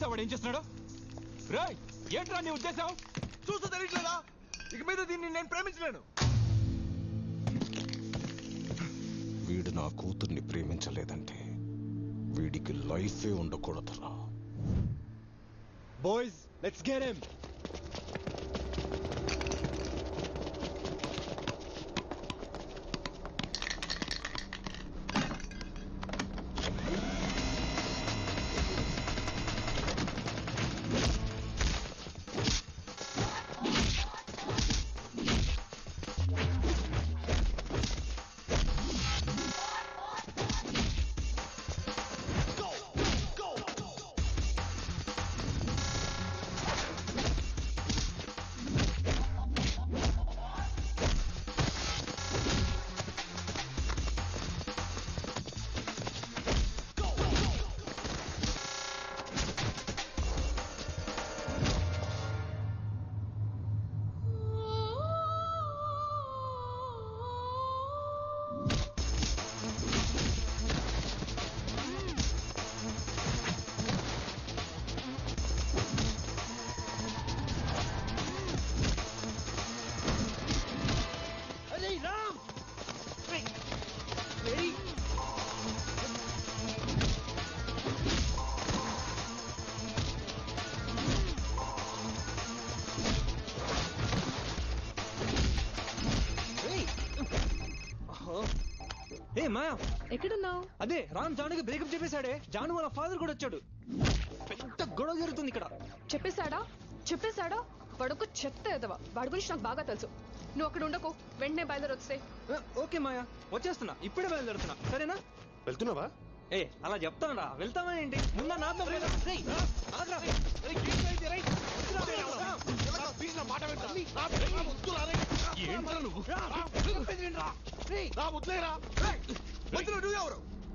చూసావాడు ఏం చేస్తున్నాడు? రాయ్ ఏంట్రా నీ ఉద్దేశం? చూస్తూ తెలియట్లేదా? ఇక మీద దీన్ని నేను ప్రేమించలేను. వీడు నా కూతుర్ని ప్రేమించలేదంటే వీడికి లైఫే ఉండకూడదురా. Boys let's get him Maya? ఎక్కడున్నావు? అదే రామ్ జానుకి బ్రేకప్ చెప్పేశాడే. జాను వాళ్ళ ఫాదర్ కూడా వచ్చాడు. పెద్ద గొడవ జరుగుతుంది ఇక్కడ. చెప్పేశాడా? చెప్పేశాడా? వాడొక చెత్త ఎదవ. వాడి గురించి నాకు బాగా తెలుసు. నువ్వు అక్కడ ఉండకు. వెంటనే బయలుదేరి వస్తే ఆ, ఓకే మాయా. వచ్చేస్తున్నా. ఇప్పుడే బయలుదేరుతున్నా. సరేనా? వెళ్తున్నావా? ఏ అలా చెప్తానరా. వెళ్తావా ఏంటి? ముందా నాతో రేయ్, ఆగ్రా. రేయ్, ఇది, రేయ్, రేయ్, నా మధ్యలో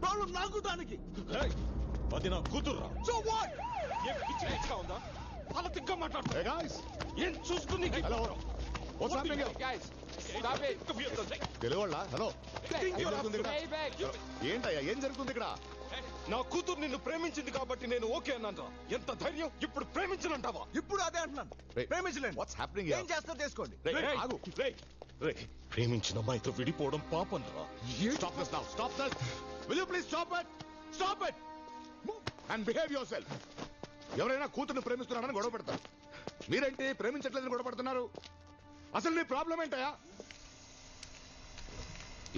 ప్రాబ్లం నాకు దానికి అది నా సో వాట్ ఏం పిచ్చి పిచ్చిగా ఉందా? అలా తిక్క మాట్లాడుతా ఏం చూసుకుని హలో తెలుగుళ్ళ హలో ఏం జరుగుతుంది ఇక్కడ? ఏంటయ్యా? ఏం జరుగుతుంది ఇక్కడ? నా కూతురు నిన్ను ప్రేమించింది కాబట్టి నేను ఓకే అన్నాను ఎంత ధైర్యం? ఇప్పుడు ప్రేమించనంటావా? ఇప్పుడు అదే అంటున్నాను. ప్రేమించలేను. happening here? ఏం చేస్తా చేసుకోండి ఆగు. ప్రేమించిన అమ్మాయితో విడిపోవడం పాపం రా. Stop this now stop this will you please stop it stop it and behave yourself ఎవరైనా కూతుర్ని ప్రేమిస్తున్నారని గొడవ పెడతారు. మీరేంటి ప్రేమించట్లేదని గొడవ పెడుతున్నారు? అసలు నీ ప్రాబ్లం ఏంటయా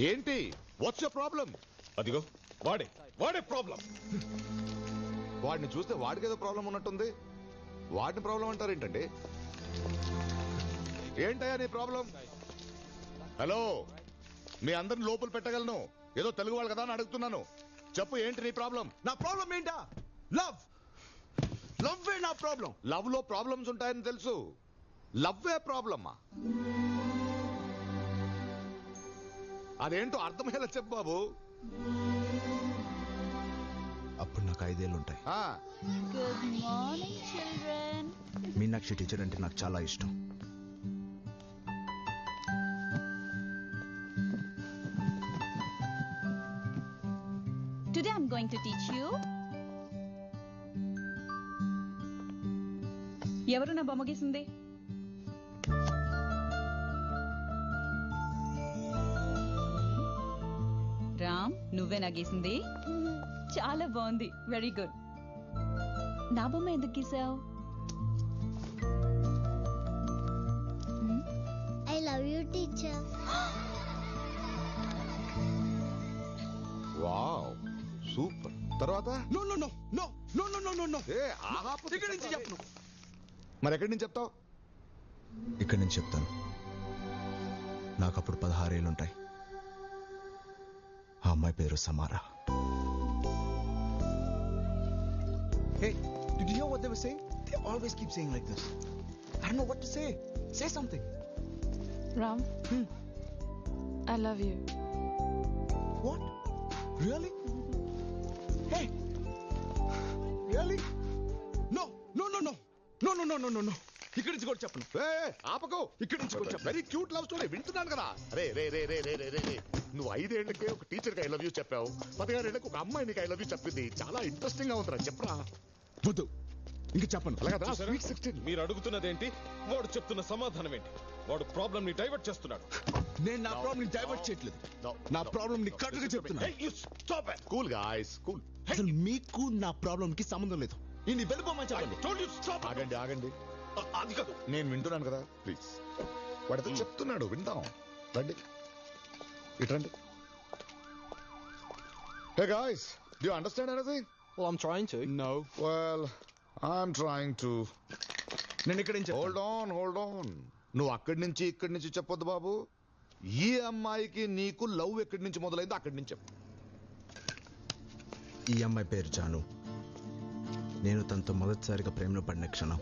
ఏంటి? వాట్స్ యువర్ ప్రాబ్లం అదిగో వాడే. వాడే ప్రాబ్లం. వాడిని చూస్తే వాడికి ఏదో ప్రాబ్లం ఉన్నట్టుంది. వాడిని ప్రాబ్లం అంటారు ఏంటండి? ఏంటయ్యా నీ ప్రాబ్లం? హలో మీ అందరిని లోపల పెట్టగలను. ఏదో తెలుగు వాళ్ళు కదా అని అడుగుతున్నాను. చెప్పు ఏంటి నీ ప్రాబ్లం? నా ప్రాబ్లం ఏంటా? లవ్. లవ్ నా ప్రాబ్లం. లవ్లో ప్రాబ్లమ్స్ ఉంటాయని తెలుసు. లవ్ ఏ ప్రాబ్లమ్మా. అదేంటో అర్థమయ్యేలా చెప్పు బాబు. అప్పుడు నాకు ఐదేళ్ళు ఉంటాయి. మీనాక్షి టీచర్ అంటే నాకు చాలా ఇష్టం. Today I'm going to teach you. ఎవరు నా బొమ్మ గీసింది? రామ్ నువ్వే నా గీసింది? చాలా బాగుంది. వెరీ గుడ్ నా బొమ్మ ఎందుకు గీసావు? I love you, teacher. Wow super తర్వాత? No, no, no, no, no, no, no, no, no. ఏ ఆహాపు ఇక్కడి నుంచి చెప్పను మరి ఎక్కడి నుంచి చెప్తావు? ఇక్కడి నుంచి చెప్తాను. నాకు అప్పుడు పదహారేళ్ళు ఉంటాయి. ఆ అమ్మాయి పేరు సమారా. Hey, did you hear what they were saying? They always keep saying like this. I don't know what to say. Say something. Ram. Hmm. I love you. What? Really? Hey. Really? No, no, no, no. No, no, no, no, no, no. ఇక్కడి నుంచి కూడా చెప్పను. ఏ ఆపకు. ఇక్కడి నుంచి కూడా చెప్పను very cute love story వింటున్నాను కదా. రే రే రే రే రే రే రే. రే నువ్వు ఐదేళ్ళకే ఒక టీచర్కి ఐ లవ్ యూ చెప్పావు. పదిహారేళ్ళకు ఒక అమ్మాయి నీకు ఐ లవ్ యూ చెప్పింది. చాలా ఇంట్రెస్టింగ్గా ఉందిరా చెప్పరా? వద్దు. ఇంక చెప్పను. అలాగే చూసారా? స్వీట్ సిక్స్టీన్ మీరు అడుగుతున్నదేంటి వాడు చెప్తున్న సమాధానం ఏంటి? వాడు ప్రాబ్లం ని డైవర్ట్ చేస్తున్నాడు. నేను నా ప్రాబ్లం ని డైవర్ట్ చేయట్లేదు. నా ప్రాబ్లం ని కట్టుగా చెప్తున్నా. కూల్ గాయ్స్ కూల్ అసలు మీకు నా ప్రాబ్లం కి సంబంధం లేదు. ఇది వెళ్ళిపోమని చెప్పండి. ఆగండి ఆగండి. అది కాదు నేను వింటున్నాను కదా ప్లీజ్ వాడితో చెప్తున్నాడు విందాం. రండి. ఇటు రండి. Hey guys do understand anything Well, I'm trying to. No well I'm trying to నేను ఇక్కడ నుంచి హోల్డ్ ఆన్ హోల్డ్ ఆన్ నువ్వు అక్కడి నుంచి ఇక్కడి నుంచి చెప్పొద్దు బాబు. ఈ అమ్మాయికి నీకు లవ్ ఎక్కడి నుంచి మొదలైందో అక్కడి నుంచి చెప్పు. ఈ అమ్మాయి పేరు జాను. నేను తనతో మొదటిసారిగా ప్రేమలో పడిన క్షణం.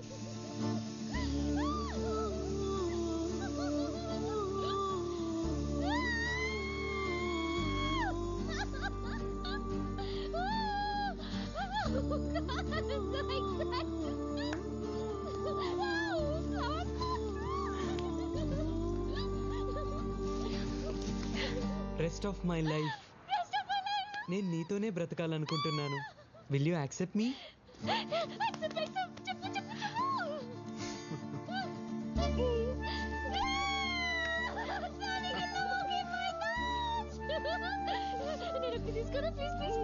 రెస్ట్ ఆఫ్ మై లైఫ్ నేను నీతోనే బ్రతకాలనుకుంటున్నాను. Will you accept me please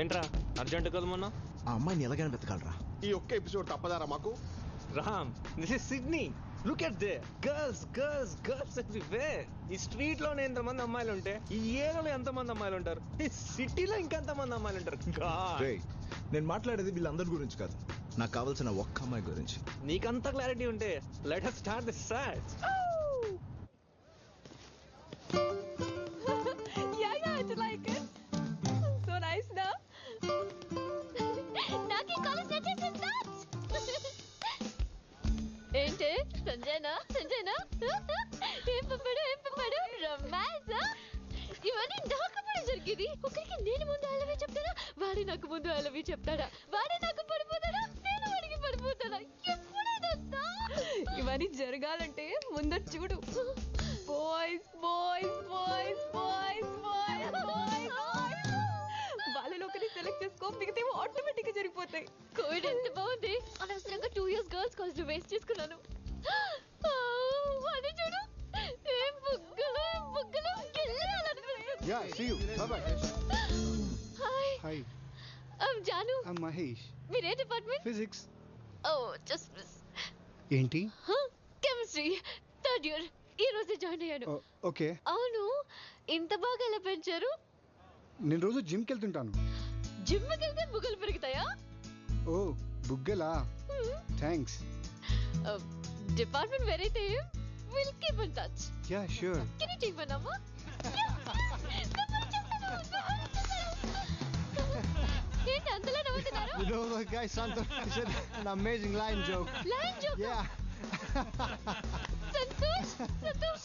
ఏంట్రా? అర్జెంట్ కదా మొన్న? ఆ అమ్మాయిని ఎలాగైనా వెతకాలరా. ఈ ఒక్క ఎపిసోడ్ తప్పదారా మాకు? Ram this is Sydney. Look at the girls girls girls everywhere ఈ స్ట్రీట్లోనే ఎంతమంది అమ్మాయిలు ఉంటే ఈ ఏరియాలో ఎంతమంది అమ్మాయిలు ఉంటారు? ఈ సిటీలో ఇంకెంత మంది అమ్మాయిలు ఉంటారు? God. రేయ్ నేను మాట్లాడేది వీళ్ళందరి గురించి కాదు. నాకు కావాల్సిన ఒక్క అమ్మాయి గురించి. నీకంత క్లారిటీ ఉంటే లెట్ us స్టార్ట్ దిస్ సాట్ ముందర చూడు. Boys boys boys boys boys boys వాళ్ళలో ఒకరిని సెలెక్ట్ చేసుకో మిగతా ఆటోమేటిక్గా జరిగిపోతాయి. కోవిడ్ ఎంత బాగుంది? అనవసరంగా two years girls college waste చేసుకున్నాను. ఆ, అది చూడు. ఏం బుగ్గలు బుగ్గలు. Hi Hi, I'm Janu I'm Mahesh. మీరే డిపార్ట్మెంట్ Physics. ఓ జస్ట్ మిస్ ఏంటి? కెమిస్ట్రీ థర్డ్ ఇయర్ ఈ రోజే జాయిన్ అయ్యాను. ఓకే. అవును ఇంత బాగా ఎలా పెంచారు? నేను రోజు జిమ్కి వెళ్తుంటాను జిమ్కి వెళ్తే బుగ్గలు పెరుగుతాయా? ఓ బుగ్గలా? Thanks department వేరైతే will keep in touch. Yeah sure can you! Take ఏంటి అంతలా నవ్వుతున్నారు? Amazing line joke. Line joke Yeah. Santosh Santosh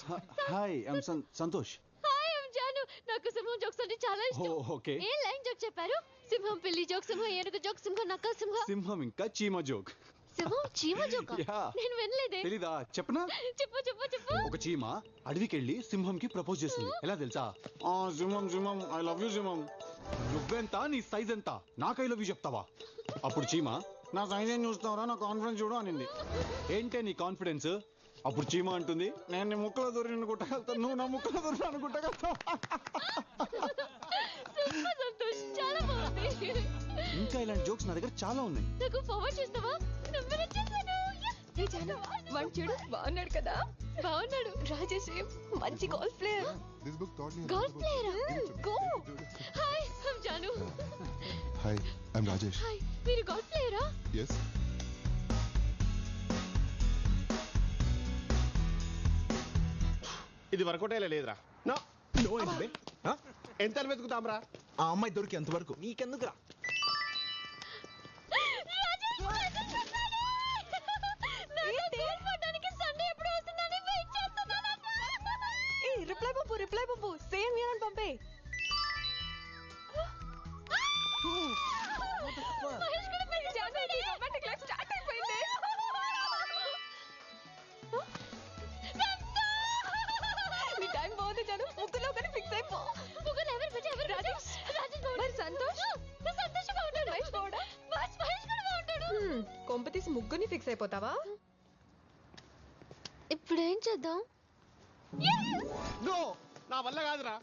Hi, I'm San- Santosh. Hi I'm Janu నాకు సింహం జోక్స్ అంటే చాలా ఇష్టం. ఓకే ఏ లైన్ జోక్ చెప్పారు? సింహం పిల్లి జోక్ సింహం ఏనుగు జోక్ సింహం నక్క సింహం? సింహం ఇంకా చీమ జోక్ సింహం చీమ జోక్. నేను వినలేదే. తెలీదా? చెప్పనా? చెప్పు చెప్పు చెప్పు. ఒక చీమ అడవికి వెళ్ళి సింహంకి ప్రపోజ్ చేస్తుంది ఎలా తెలుసా? ఆ సింహం సింహం ఐ లవ్ యూ సింహం. నువ్వెంత నీ సైజ్ ఎంత? నాకు ఐ లవ్ యూ చెప్తావా? అప్పుడు చీమ నా ఏం చూస్తావరా నా కాన్ఫిడెన్స్ చూడు అనింది. ఏంటే నీ కాన్ఫిడెన్స్ అప్పుడు చీమ అంటుంది. నేను నీ ముక్కలో దూరి అనుకుంటా నువ్వు నా ముక్కలో దూరి అనుకుంటా సూపర్ సంతోష్ చాలా బాగుంది. ఇంకా ఇలాంటి జోక్స్ నా దగ్గర చాలా ఉన్నాయి. నాకు ఫార్వర్డ్ చేస్తావా? నంబర్ వచ్చేసాను ఏ జాను వాడు చూడు బాగున్నాడు కదా. బాగున్నాడు. రాజేష్ మంచి golf player This book taught me. Golf player go hi I'm Janu Hi, I'm Rajesh. Hi Yes. ఇది వర్కౌట్ అయ్యలే లేదురా. నో నో ఏంటి ఎంత అని వెతుకుతాంరా? ఆ అమ్మాయి దొరికి ఎంతవరకు నీకెందుకురా? సండే ఎప్పుడు వస్తుందని వెయిట్ చేస్తున్నాను ఏ రిప్లై పంపు రిప్లై పంపు సేమ్ ఇయర్ అని పంపే ముగ్గురు ఎవరు బిడ్డ ఎవరు రాజేష్. రాజేష్ బాగుంటాడు. మరి సంతోష్? నా సంతోష్ బాగుంటాడు మహేష్ బాగుండా? మహేష్ మహేష్ కూడా బాగుంటాడు కొంప తీసి ముగ్గురిని ఫిక్స్ అయిపోతావా? ఇప్పుడు ఏం చేద్దాం? నో నా వల్ల కాదురా.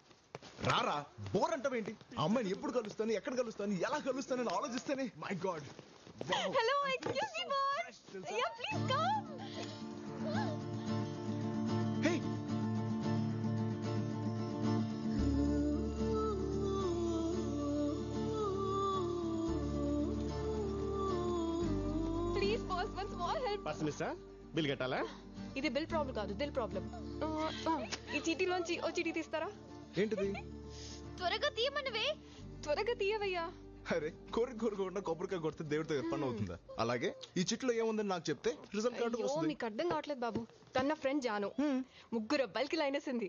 రారా బోర్ అంటావేంటి ఆ అమ్మాయిని ఎప్పుడు కలుస్తాను ఎక్కడ కలుస్తాను ఎలా కలుస్తానని ఆలోచిస్తేనే my god hello excuse me boss yeah please come help purse మిస్సా bill కట్టాలా? ఇది బిల్ ప్రాబ్లం కాదు దిల్ ప్రాబ్లం. ఈ చీటీలోంచి ఓ చీటీ తీస్తారా? ఏంటిది? త్వరగా తీయమనవే త్వరగా తీయవయ్యా. అరే కోరి కోరుకోకుండా కొబ్బరికాయ కొడితే దేవుడితో పని అవుతుందా? అలాగే ఈ చిట్లో ఏముందని నాకు చెప్తే రిజల్ట్ కార్డు వస్తుంది. మీకు అర్థం కావట్లేదు బాబు. తన ఫ్రెండ్ జాను. ముగ్గురు అబ్బాయిలకి లైన్ వేసింది.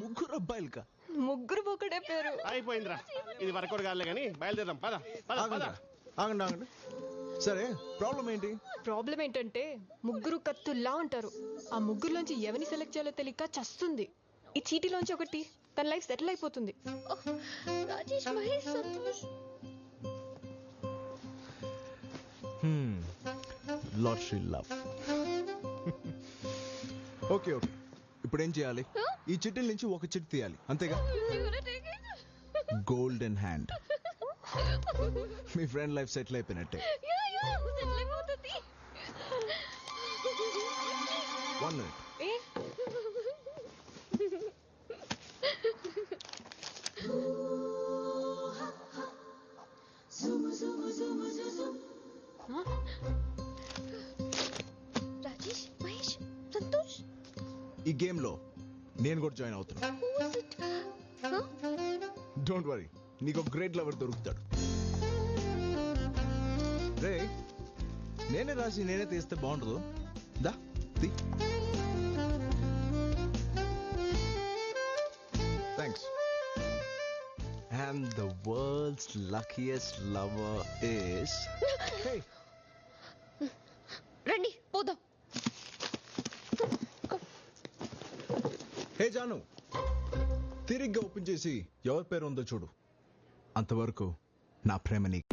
ముగ్గురు అబ్బాయిలుకా? ముగ్గురు ఒకటే పేరు. అయిపోయిందిరా. ఇది వర్కౌట్ కాదులే కానీ బయలుదేరాం పద పద పద. ఆగండి ఆగండి ఆగండి. సరే ప్రాబ్లం ఏంటి? ప్రాబ్లం ఏంటంటే ముగ్గురు కత్తుల్లా ఉంటారు. ఆ ముగ్గురులోంచి ఎవరిని సెలెక్ట్ చేయాలో తెలియక చస్తుంది. ఈ చీటీలోంచి ఒకటి తన లైఫ్ సెటిల్ అయిపోతుంది. Rajesh Mahesh Santosh lottery love okay okay ఇప్పుడు ఏం చేయాలి? ఈ చిట్టిల నుంచి ఒక చిట్ తీయాలి. అంతేగా? గోల్డెన్ హ్యాండ్ మీ ఫ్రెండ్ లైఫ్ సెటిల్ అయిపోయినట్టే. వన్ మినిట్ ఏ? రాజేష్ మహేష్ సంతోష్. ఈ గేమ్లో నేను కూడా జాయిన్ అవుతున్నా. డోంట్ వరీ నీకు ఒక గ్రేట్ లవర్ దొరుకుతాడు. రే నేనే రాసి నేనే తీస్తే బాగుండదు. దా తీ. Thanks and the world's luckiest lover is రండి పోదాం. హే జాను తిరిగ్గా ఓపెన్ చేసి ఎవరి పేరు ఉందో చూడు. అంతవరకు నా ప్రేమ నీకు.